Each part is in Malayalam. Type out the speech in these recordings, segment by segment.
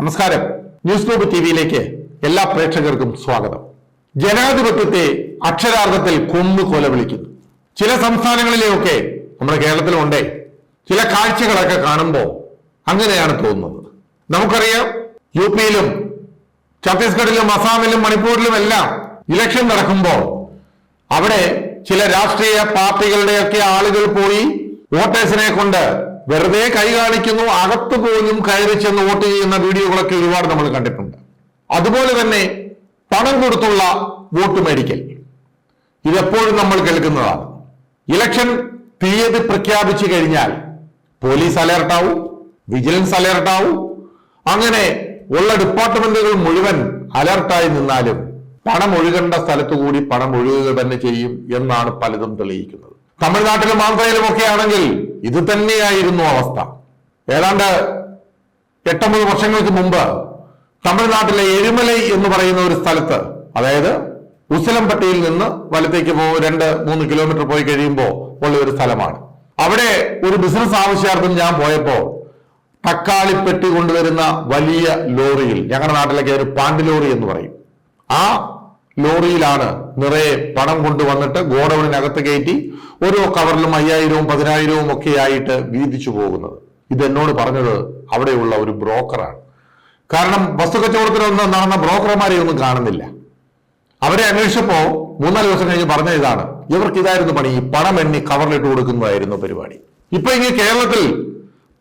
നമസ്കാരം. ന്യൂസ് ഗ്ലോബ് ടി വിയിലേക്ക് എല്ലാ പ്രേക്ഷകർക്കും സ്വാഗതം. ജനാധിപത്യത്തെ അക്ഷരാർത്ഥത്തിൽ കൊന്നു കൊല വിളിക്കുന്നു. ചില സംസ്ഥാനങ്ങളിലെയൊക്കെ നമ്മുടെ കേരളത്തിലുണ്ടേ. ചില കാഴ്ചകളൊക്കെ കാണുമ്പോൾ അങ്ങനെയാണ് തോന്നുന്നത്. നമുക്കറിയാം യു പിയിലും ഛത്തീസ്ഗഡിലും അസാമിലും മണിപ്പൂരിലും എല്ലാം ഇലക്ഷൻ നടക്കുമ്പോൾ അവിടെ ചില രാഷ്ട്രീയ പാർട്ടികളുടെയൊക്കെ ആളുകൾ പോയി വോട്ടേഴ്സിനെ കൊണ്ട് വെറുതെ കൈ കാണിക്കുന്നു അകത്ത് പോലും കയറി ചെന്ന് വോട്ട് ചെയ്യുന്ന വീഡിയോകളൊക്കെ ഒരുപാട് നമ്മൾ കണ്ടിട്ടുണ്ട്. അതുപോലെ തന്നെ പണം കൊടുത്തുള്ള വോട്ട് മേടിക്കൽ. ഇതെപ്പോഴും നമ്മൾ കേൾക്കുന്നതാണ്. ഇലക്ഷൻ തീയതി പ്രഖ്യാപിച്ചു കഴിഞ്ഞാൽ പോലീസ് അലേർട്ടാവും വിജിലൻസ് അലേർട്ടാവും അങ്ങനെ ഉള്ള ഡിപ്പാർട്ട്മെന്റുകൾ മുഴുവൻ അലർട്ടായി നിന്നാലും പണം ഒഴുകേണ്ട സ്ഥലത്തു കൂടി പണം ഒഴുകുക തന്നെ ചെയ്യും എന്നാണ് പലതും തെളിയിക്കുന്നത്. തമിഴ്നാട്ടിലും ആന്ധ്രയിലും ഒക്കെ ആണെങ്കിൽ ഇത് തന്നെയായിരുന്നു അവസ്ഥ. ഏതാണ്ട് എട്ടൊമ്പത് വർഷങ്ങൾക്ക് മുമ്പ് തമിഴ്നാട്ടിലെ എരുമലൈ എന്ന് പറയുന്ന ഒരു സ്ഥലത്ത് അതായത് ഉസലംപട്ടിയിൽ നിന്ന് വലത്തേക്ക് പോ രണ്ട് മൂന്ന് കിലോമീറ്റർ പോയി കഴിയുമ്പോൾ ഉള്ള ഒരു സ്ഥലമാണ്. അവിടെ ഒരു ബിസിനസ് ആവശ്യാർത്ഥം ഞാൻ പോയപ്പോൾ തക്കാളി പെട്ടി കൊണ്ടുവരുന്ന വലിയ ലോറിയിൽ ഞങ്ങളുടെ നാട്ടിലൊക്കെ ഒരു പാണ്ടി ലോറി എന്ന് പറയും. ആ ലോറിയിലാണ് നിറയെ പണം കൊണ്ടുവന്നിട്ട് ഗോഡൌണിനകത്ത് കയറ്റി ഓരോ കവറിലും അയ്യായിരവും പതിനായിരവും ഒക്കെ ആയിട്ട് വീതിച്ചു പോകുന്നത്. ഇത് എന്നോട് പറഞ്ഞത് അവിടെയുള്ള ഒരു ബ്രോക്കറാണ്. കാരണം വസ്തു കച്ചവടത്തിനൊന്നും നടന്ന ബ്രോക്കർമാരെ ഒന്നും കാണുന്നില്ല. അവരെ അന്വേഷിച്ചപ്പോ മൂന്നാൽ ദിവസം കഴിഞ്ഞ് പറഞ്ഞ ഇതാണ്. ഇവർക്ക് ഇതായിരുന്നു പണി. ഈ പണം എണ്ണി കവറിലിട്ട് കൊടുക്കുന്നതായിരുന്നു പരിപാടി. ഇപ്പൊ ഇങ്ങനെ കേരളത്തിൽ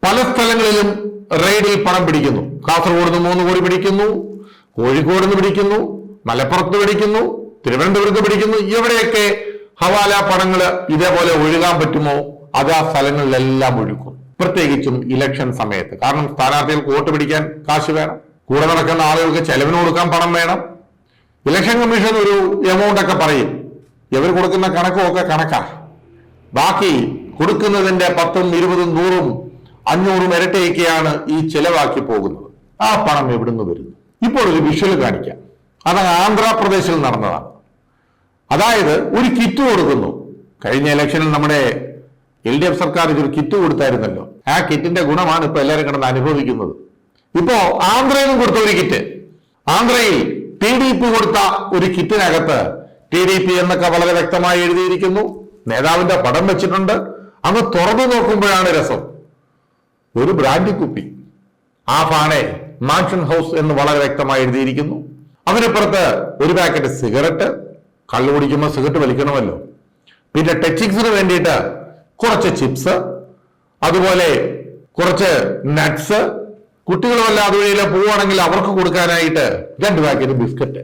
പല സ്ഥലങ്ങളിലും റെയ്ഡിൽ പണം പിടിക്കുന്നു. കാസർഗോഡ് നിന്ന് മൂന്ന് കോടി പിടിക്കുന്നു. കോഴിക്കോട് നിന്ന് പിടിക്കുന്നു. മലപ്പുറത്ത് പിടിക്കുന്നു തിരുവനന്തപുരത്ത് പിടിക്കുന്നു ഇവിടെയൊക്കെ ഹവാല പണങ്ങൾ ഇതേപോലെ ഒഴുകാൻ പറ്റുമോ? അത് ആ സ്ഥലങ്ങളിലെല്ലാം ഒഴുക്കും. പ്രത്യേകിച്ചും ഇലക്ഷൻ സമയത്ത്. കാരണം സ്ഥാനാർത്ഥികൾക്ക് വോട്ട് പിടിക്കാൻ കാശ് വേണം. കൂടെ നടക്കുന്ന ആളുകൾക്ക് ചെലവിന് കൊടുക്കാൻ പണം വേണം. ഇലക്ഷൻ കമ്മീഷൻ ഒരു എമൗണ്ട് ഒക്കെ പറയും. ഇവർ കൊടുക്കുന്ന കണക്കും ഒക്കെ കണക്കാ. ബാക്കി കൊടുക്കുന്നതിന്റെ പത്തും ഇരുപതും നൂറും അഞ്ഞൂറും ഇരട്ടിയൊക്കെയാണ് ഈ ചെലവാക്കി പോകുന്നത്. ആ പണം എവിടുന്ന് വരുന്നു? ഇപ്പോൾ ഒരു വിഷ്വൽ കാണിക്കാം. അത് ആന്ധ്രാപ്രദേശിൽ നടന്നതാണ്. അതായത് ഒരു കിറ്റ് കൊടുക്കുന്നു. കഴിഞ്ഞ ഇലക്ഷനിൽ നമ്മുടെ എൽ ഡി എഫ് സർക്കാർ ഒരു കിറ്റ് കൊടുത്തായിരുന്നല്ലോ. ആ കിറ്റിന്റെ ഗുണമാണ് ഇപ്പൊ എല്ലാവരും കിടന്ന് അനുഭവിക്കുന്നത്. ഇപ്പോ ആന്ധ്രയിലും കൊടുത്ത ഒരു കിറ്റ്. ആന്ധ്രയിൽ ടി ഡി പി കൊടുത്ത ഒരു കിറ്റിനകത്ത് ടി ഡി പി എന്നൊക്കെ വളരെ വ്യക്തമായി എഴുതിയിരിക്കുന്നു. നേതാവിന്റെ പടം വെച്ചിട്ടുണ്ട്. അന്ന് തുറന്നു നോക്കുമ്പോഴാണ് രസം. ഒരു ബ്രാൻഡി കുപ്പി ആ ഫാണെ മാൻഷൻ ഹൗസ് എന്ന് വളരെ വ്യക്തമായി എഴുതിയിരിക്കുന്നു. അതിനപ്പുറത്ത് ഒരു പാക്കറ്റ് സിഗരറ്റ് കള്ളു കുടിക്കുമ്പോൾ സിഗരറ്റ് വലിക്കണമല്ലോ. പിന്നെ ടച്ചിങ്സിന് വേണ്ടിയിട്ട് കുറച്ച് ചിപ്സ് അതുപോലെ കുറച്ച് നട്ട്സ്. കുട്ടികൾ വല്ല അതുവഴിയിലെ പോവുകയാണെങ്കിൽ അവർക്ക് കൊടുക്കാനായിട്ട് രണ്ട് പാക്കറ്റ് ബിസ്ക്കറ്റ്.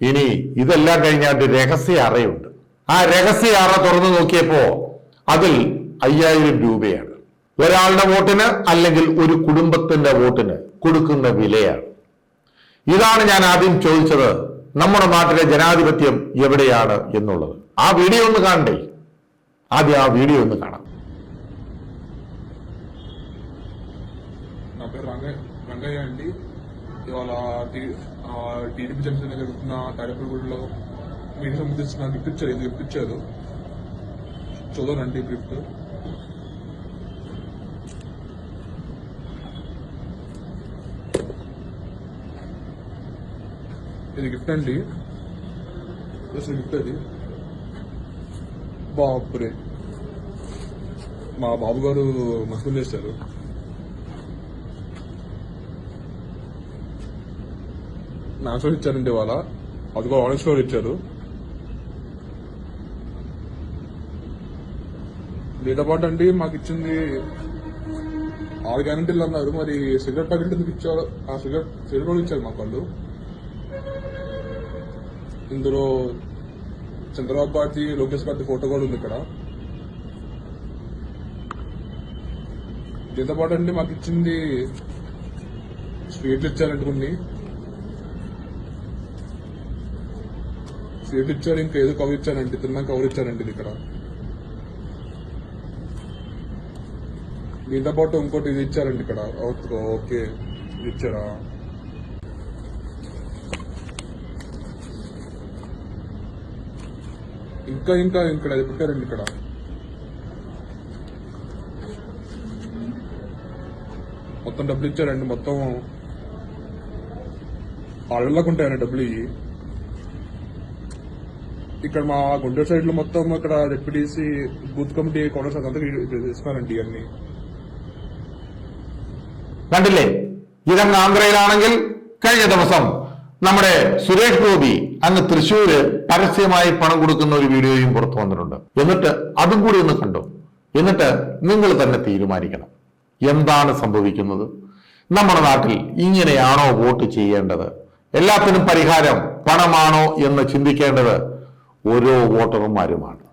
ഇനി ഇതെല്ലാം കഴിഞ്ഞാൽ രഹസ്യ അറയുണ്ട്. ആ രഹസ്യ അറ തുറന്നു നോക്കിയപ്പോ അതിൽ അയ്യായിരം രൂപയാണ്. ഒരാളുടെ വോട്ടിന് അല്ലെങ്കിൽ ഒരു കുടുംബത്തിന്റെ വോട്ടിന് കൊടുക്കുന്ന വിലയാണ്. ഇതാണ് ഞാൻ ആദ്യം ചോദിച്ചത് നമ്മുടെ നാട്ടിലെ ജനാധിപത്യം എവിടെയാണ് എന്നുള്ളത് ആ വീഡിയോ ഒന്ന് കാണണ്ടേ ആദ്യം ആ വീഡിയോ ഒന്ന് കാണാം నా పేరు రంగయ్య రంగయ్య అండి ఇవాళ టీడీపీ జనసేన జరుగుతున్న తాడేపల్లిగూడలో మీకు సంబంధించిన గిఫ్ట్ ఇచ్చారు ఇది గిఫ్ట్ ఇచ్చారు చూడండి గిఫ్ట్ ఇది గిఫ్ట్ అండి. అసలు గిఫ్ట్ అది. బాపురే. మా బాబు గారు మసూలు చేశారు. న్యాచురల్ ఇచ్చారండి ఇవాళ. కూడా ఆరెంజ్ ఫ్లోర్ ఇచ్చారు. దీంతో పాటు అండి మాకు ఇచ్చింది ఆరు గ్యారంటీలు అన్నారు. మరి సిగరెట్ ప్యాకెట్ ఎందుకు ఇచ్చారు? ఆ సిగరెట్ సిగరెట్ కూడా ఇచ్చారు మాకు వాళ్ళు. ఇందులో చంద్రబాబు పార్టీ లోకేష్ గారి ఫోటో కూడా ఉంది ఇక్కడ. దీంతో పాటు అండి మాకు ఇచ్చింది స్వీట్లు ఇచ్చారంటే కొన్ని. స్వీట్ ఇచ్చారు ఇంకా ఏదో కవర్ ఇచ్చారండి. తిన్నాక కవర్ ఇచ్చారండి ఇది ఇక్కడ. దీంతో పాటు ఇంకోటి ఇది ఇచ్చారండి ఇక్కడ. Okay, okay. ఇది ఇచ్చారా? ఇంకా ఇంకా ఇక్కడ అది పెట్టారండి ఇక్కడ మొత్తం డబ్బులు ఇచ్చారండి మొత్తం అడగకుంటాను డబ్బులు ఇవి ఇక్కడ మా గుంటూరు సైడ్ లో మొత్తం ఇక్కడ డిప్యూటీసీ బూత్ కమిటీ కౌన్సిలర్స్ అంతా ఇస్తున్నారండి ఇవన్నీ കണ്ടില്ലേ ഇതങ്ങ് ആന്ധ്രയിലാണെങ്കിൽ കഴിഞ്ഞ ദിവസം നമ്മുടെ സുരേഷ് ഗോപി അങ്ങ് തൃശ്ശൂര് പരസ്യമായി പണം കൊടുക്കുന്ന ഒരു വീഡിയോയും പുറത്തു വന്നിട്ടുണ്ട്. എന്നിട്ട് അതും കൂടി ഒന്ന് കണ്ടു? എന്നിട്ട് നിങ്ങൾ തന്നെ തീരുമാനിക്കണം. എന്താണ് സംഭവിക്കുന്നത്? നമ്മുടെ നാട്ടിൽ ഇങ്ങനെയാണോ വോട്ട് ചെയ്യേണ്ടത്? എല്ലാത്തിനും പരിഹാരം പണമാണോ എന്ന് ചിന്തിക്കേണ്ടത് ഓരോ വോട്ടർമാരുമാണ്.